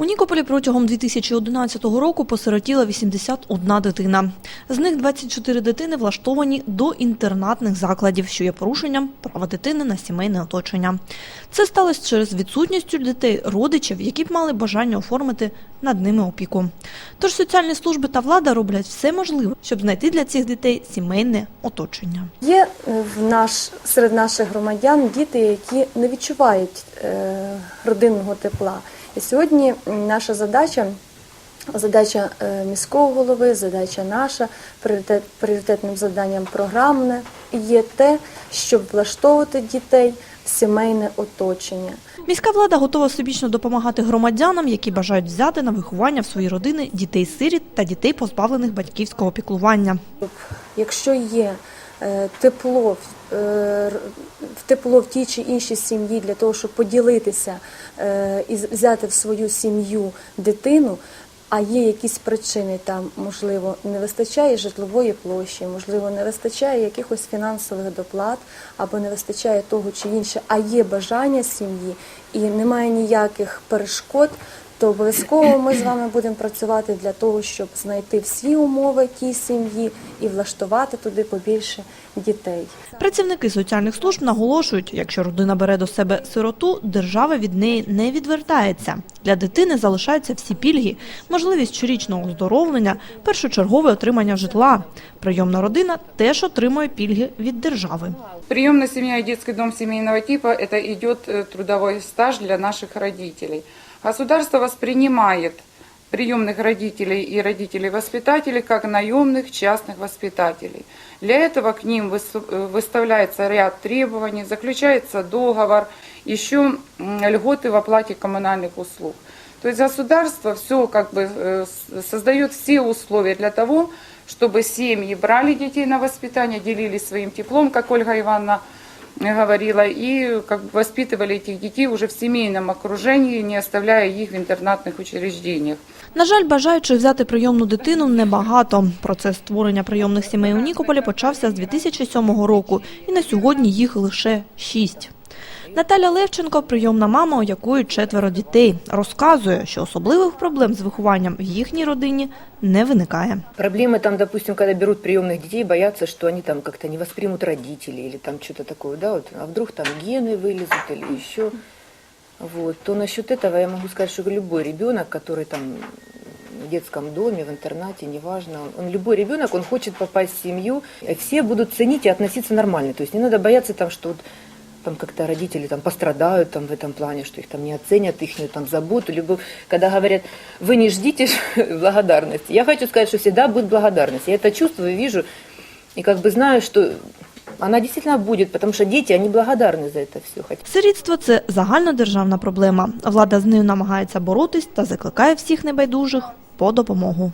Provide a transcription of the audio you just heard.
У Нікополі протягом 2011 року посиротіла 81 дитина. З них 24 дитини влаштовані до інтернатних закладів, що є порушенням права дитини на сімейне оточення. Це сталося через відсутність дітей родичів, які б мали бажання оформити над ними опіку. Тож соціальні служби та влада роблять все можливе, щоб знайти для цих дітей сімейне оточення. Є е, в наш серед наших громадян діти, які не відчувають е, родинного тепла. І сьогодні наша задача. Задача е, міського голови, задача наша, пріоритет, пріоритетним завданням програмне є те, щоб влаштовувати дітей в сімейне оточення. Міська влада готова всебічно допомагати громадянам, які бажають взяти на виховання в свої родини дітей-сиріт та дітей, позбавлених батьківського піклування. Якщо є е, тепло, в- е, в тепло в тій чи іншій сім'ї для того, щоб поділитися е, і взяти в свою сім'ю дитину. А є якісь причини там, можливо, не вистачає житлової площі, можливо, не вистачає якихось фінансових доплат, або не вистачає того чи інше, а є бажання сім'ї і немає ніяких перешкод, то обов'язково ми з вами будемо працювати для того, щоб знайти всі умови тій сім'ї і влаштувати туди побільше дітей. Працівники соціальних служб наголошують, якщо родина бере до себе сироту, держава від неї не відвертається. Для дитини залишаються всі пільги, можливість щорічного оздоровлення, першочергове отримання житла. Прийомна родина теж отримує пільги від держави. Приемная семья и детский дом семейного типа – это идет э, трудовой стаж для наших родителей. Государство воспринимает приемных родителей и родителей-воспитателей как наемных частных воспитателей. Для этого к ним выс- э, выставляется ряд требований, заключается договор, еще м, льготы в оплате коммунальных услуг. То есть государство все как бы э, с- создает все условия для того, чтобы семьи брали детей на воспитание, делились своим теплом, как Ольга Ивановна э, говорила, и как бы воспитывали этих детей уже в семейном окружении, не оставляя их в интернатных учреждениях. На жаль, бажаючих взяти прийомну дитину небагато. Процес створення прийомних сімей у Нікополі почався з 2007 року, і на сьогодні їх лише шість. Наталя Левченко, прийомна мама, у якої четверо дітей, розказує, що особливих проблем з вихованням в їхній родині не виникає. Проблемы там, допустим, когда берут приемных детей, боятся, что они там как-то не воспримут родителей или там что-то такое, да, вот, а вдруг там гены вылезут или еще. Вот. То насчет этого я могу сказать, что любой ребенок, который там в детском доме, в интернате, неважно, он, он любой ребенок, он хочет попасть в семью, и все будут ценить и относиться нормально. То есть не надо бояться там, что вот там как-то родители там пострадают там в этом плане, что их там не оценят, их там заботу, любовь. Когда говорят, вы не ждите благодарности. Я хочу сказать, что всегда будет благодарность. Я это чувствую, вижу и как бы знаю, что она действительно будет, потому что дети, они благодарны за это все. Сирітство – це загальнодержавна проблема. Влада з нею намагається боротись та закликає всіх небайдужих по допомогу.